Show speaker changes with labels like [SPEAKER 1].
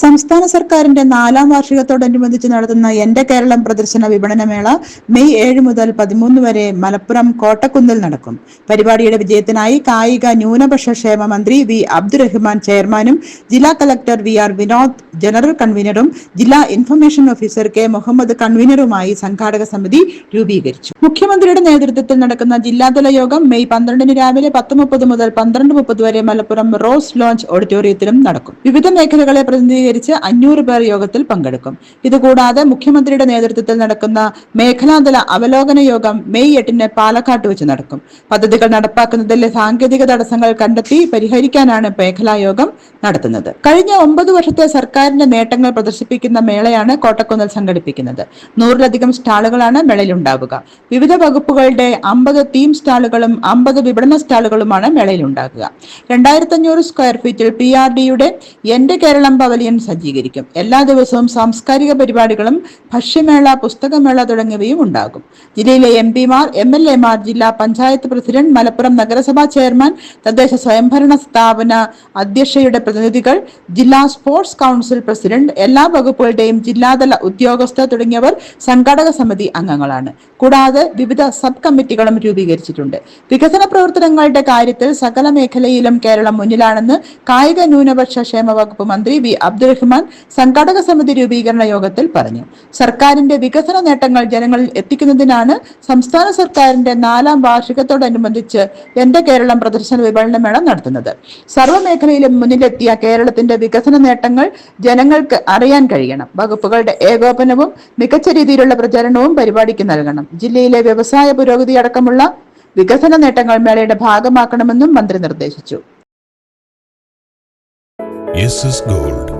[SPEAKER 1] സംസ്ഥാന സർക്കാരിന്റെ നാലാം വാർഷികത്തോടനുബന്ധിച്ച് നടത്തുന്ന എന്റെ കേരളം പ്രദർശന വിപണനമേള മെയ് ഏഴ് മുതൽ പതിമൂന്ന് വരെ മലപ്പുറം കോട്ടക്കുന്നിൽ നടക്കും. പരിപാടിയുടെ വിജയത്തിനായി കായിക ന്യൂനപക്ഷ ക്ഷേമ മന്ത്രി വി അബ്ദുറഹ്മാൻ ചെയർമാനും ജില്ലാ collector V R Vinod general കൺവീനറും ജില്ലാ ഇൻഫർമേഷൻ ഓഫീസർ കെ മുഹമ്മദ് കൺവീനറുമായി സംഘാടക സമിതി രൂപീകരിച്ചു. മുഖ്യമന്ത്രിയുടെ നേതൃത്വത്തിൽ നടക്കുന്ന ജില്ലാതല യോഗം മെയ് പന്ത്രണ്ടിന് രാവിലെ പത്ത് മുപ്പത് മുതൽ പന്ത്രണ്ട് മുപ്പത് വരെ മലപ്പുറം റോസ് ലോഞ്ച് ഓഡിറ്റോറിയത്തിലും നടക്കും. വിവിധ മേഖലകളെ പ്രതിനിധീകരിച്ച് അഞ്ഞൂറ് പേർ യോഗത്തിൽ പങ്കെടുക്കും. ഇതുകൂടാതെ മുഖ്യമന്ത്രിയുടെ നേതൃത്വത്തിൽ നടക്കുന്ന മേഖലാതല അവലോകന യോഗം മെയ് എട്ടിന് പാലക്കാട്ട് വെച്ച് നടക്കും. പദ്ധതികൾ നടപ്പാക്കുന്നതിലെ സാങ്കേതിക തടസ്സങ്ങൾ കണ്ടെത്തി പരിഹരിക്കാനാണ് മേഖലാ യോഗം നടത്തുന്നത്. കഴിഞ്ഞ ഒമ്പത് വർഷത്തെ സർക്കാരിന്റെ നേട്ടങ്ങൾ പ്രദർശിപ്പിക്കുന്ന മേളയാണ് കോട്ടക്കുന്നിൽ സംഘടിപ്പിക്കുന്നത്. നൂറിലധികം സ്റ്റാളുകളാണ് മേളയിൽ ഉണ്ടാവുക വിവിധ വകുപ്പുകളുടെ അമ്പത് തീം സ്റ്റാളുകളും അമ്പത് വിപണന സ്റ്റാളുകളുമാണ് മേളയിൽ ഉണ്ടാകുക രണ്ടായിരത്തി അഞ്ഞൂറ് സ്ക്വയർ ഫീറ്റിൽ പി ആർ ഡിയുടെ എന്റെ കേരളം പവലിയൻ സജ്ജീകരിക്കും. എല്ലാ ദിവസവും സാംസ്കാരിക പരിപാടികളും ഭക്ഷ്യമേള പുസ്തകമേള തുടങ്ങിയവയും ഉണ്ടാകും. ജില്ലയിലെ എം പിമാർ എം എൽ എമാർ ജില്ലാ പഞ്ചായത്ത് പ്രസിഡന്റ് മലപ്പുറം നഗരസഭാ ചെയർമാൻ തദ്ദേശ സ്വയംഭരണ സ്ഥാപന അധ്യക്ഷയുടെ പ്രതിനിധികൾ ജില്ലാ സ്പോർട്സ് കൗൺസിൽ പ്രസിഡന്റ് എല്ലാ വകുപ്പുകളുടെയും ജില്ലാതല ഉദ്യോഗസ്ഥ തുടങ്ങിയവർ സംഘാടക സമിതി അംഗങ്ങളാണ്. കൂടാതെ വിവിധ സബ് കമ്മിറ്റികളും രൂപീകരിച്ചിട്ടുണ്ട്. വികസന പ്രവർത്തനങ്ങളുടെ കാര്യത്തിൽ സകല മേഖലയിലും കേരളം മുന്നിലാണെന്ന് കായിക ന്യൂനപക്ഷ ക്ഷേമ വകുപ്പ് മന്ത്രി വി അബ്ദുറഹ്മാൻ സംഘാടക സമിതി രൂപീകരണ യോഗത്തിൽ പറഞ്ഞു. സർക്കാരിന്റെ വികസന നേട്ടങ്ങൾ ജനങ്ങളിൽ എത്തിക്കുന്നതിനാണ് സംസ്ഥാന സർക്കാരിന്റെ നാലാം വാർഷികത്തോടനുബന്ധിച്ച് എന്റെ കേരളം പ്രദർശന വിപണന മേള നടത്തുന്നത്. സർവമേഖലയിലും മുന്നിലെത്തിയ കേരളത്തിന്റെ വികസന നേട്ടങ്ങൾ ജനങ്ങൾക്ക് അറിയാൻ കഴിയണം. വകുപ്പുകളുടെ ഏകോപനവും മികച്ച രീതിയിലുള്ള പ്രചരണവും പരിപാടിക്ക് നൽകണം. ജില്ലയിലെ വ്യവസായ പുരോഗതി അടക്കമുള്ള വികസന നേട്ടങ്ങൾ മേളയുടെ ഭാഗമാക്കണമെന്നും മന്ത്രി നിർദ്ദേശിച്ചു.
[SPEAKER 2] Gold